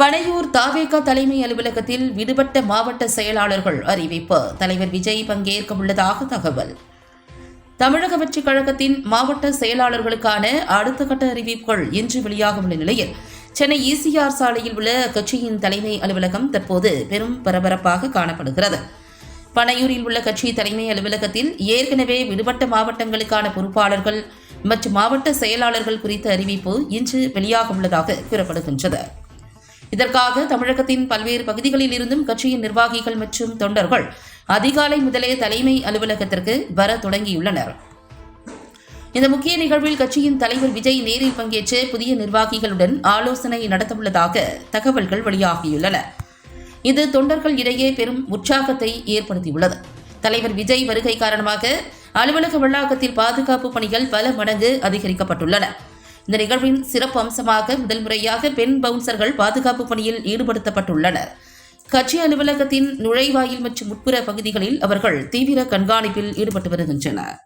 பனையூர் தாவேகா தலைமை அலுவலகத்தில் விடுபட்ட மாவட்ட செயலாளர்கள் அறிவிப்பு. தலைவர் விஜய் பங்கேற்க உள்ளதாக தகவல். தமிழக வெற்றிக் கழகத்தின் மாவட்ட செயலாளர்களுக்கான அடுத்த கட்ட அறிவிப்புகள் இன்று வெளியாக உள்ள நிலையில் சென்னை ஈசிஆர் சாலையில் உள்ள கட்சியின் தலைமை அலுவலகம் தற்போது பெரும் பரபரப்பாக காணப்படுகிறது. பனையூரில் உள்ள கட்சி தலைமை அலுவலகத்தில் ஏற்கனவே விடுபட்ட மாவட்டங்களுக்கான பொறுப்பாளர்கள் மற்றும் மாவட்ட செயலாளர்கள் குறித்த அறிவிப்பு இன்று வெளியாக உள்ளதாக கூறப்படுகின்றது. இதற்காக தமிழகத்தின் பல்வேறு பகுதிகளில் இருந்தும் கட்சியின் நிர்வாகிகள் மற்றும் தொண்டர்கள் அதிகாலை முதலே தலைமை அலுவலகத்திற்கு வர தொடங்கியுள்ளனர். இந்த முக்கிய நிகழ்வில் கட்சியின் தலைவர் விஜய் நேரில் பங்கேற்று புதிய நிர்வாகிகளுடன் ஆலோசனை நடத்தவுள்ளதாக தகவல்கள் வெளியாகியுள்ளன. இது தொண்டர்கள் இடையே பெரும் உற்சாகத்தை ஏற்படுத்தியுள்ளது. தலைவர் விஜய் வருகை காரணமாக அலுவலக வளாகத்தில் பாதுகாப்பு பணிகள் பல மடங்கு அதிகரிக்கப்பட்டுள்ளன. இந்த நிகழ்வின் சிறப்பு அம்சமாக முதல் முறையாக பெண் பவுன்சர்கள் பாதுகாப்பு பணியில் ஈடுபடுத்தப்பட்டுள்ளனர். கட்சி அலுவலகத்தின் நுழைவாயில் மற்றும் உட்புற பகுதிகளில் அவர்கள் தீவிர கண்காணிப்பில் ஈடுபட்டு வருகின்றனர்.